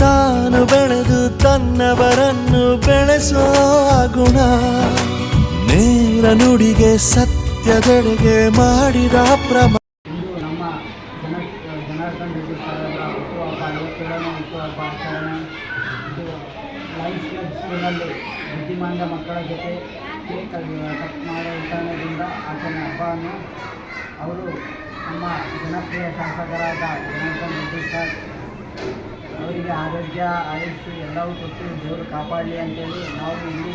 ತಾನು ಬೆಳೆದು ತನ್ನವರನ್ನು ಬೆಳೆಸೋ ಗುಣ. ನೇರ ನುಡಿಗೆ ಸತ್ಯದೆಡೆಗೆ ಮಾಡಿದ ಪ್ರಮ ಮಕ್ಕಳ ಜೊತೆ ಕೇಕ್ ಕಟ್ ವಿಧಾನದಿಂದ ಹಬ್ಬವನ್ನು ಅವರು ನಮ್ಮ ಜನಪ್ರಿಯ ಶಾಸಕರಾದ ಜನಾರ್ದನ್ ರೆಡ್ಡಿ ಸರ್ ಅವರಿಗೆ ಆರೋಗ್ಯ ಆಯುಷ್ಯ ಎಲ್ಲವೂ ಕೊಟ್ಟು ದೇವರು ಕಾಪಾಡಲಿ ಅಂತೇಳಿ ನಾವು ಇಲ್ಲಿ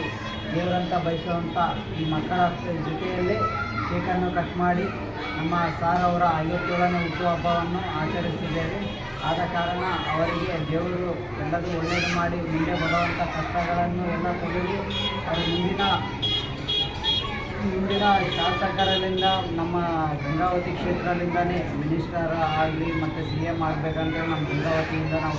ದೇವರಂತ ಬಯಸುವಂಥ ಈ ಮಕ್ಕಳ ಜೊತೆಯಲ್ಲಿ ಕೇಕನ್ನು ಕಟ್ ಮಾಡಿ ನಮ್ಮ ಸಾರ್ ಅವರ ಐವತ್ತೇಳನೇ ಹುಟ್ಟುಹಬ್ಬವನ್ನು ಆಚರಿಸಿದ್ದೇವೆ. ಆದ ಕಾರಣ ಅವರಿಗೆ ದೇವರು ಎಲ್ಲರೂ ಒಳ್ಳೆಯದು ಮಾಡಿ ಮುಂದೆ ಬರುವಂಥ ಕಷ್ಟಗಳನ್ನು ಎಲ್ಲ ತೆಗೆದು ಅವರು ಮುಂದಿನ ಮುಂದಿನ ಶಾಸಕರಿಂದ ನಮ್ಮ ಗಂಗಾವತಿ ಕ್ಷೇತ್ರದಿಂದಲೇ ಮಿನಿಸ್ಟರ್ ಆಗಲಿ ಮತ್ತು ಸಿ ಎಂ ಆಗಬೇಕಂತ ನಮ್ಮ ಗಂಗಾವತಿಯಿಂದ ನಾವು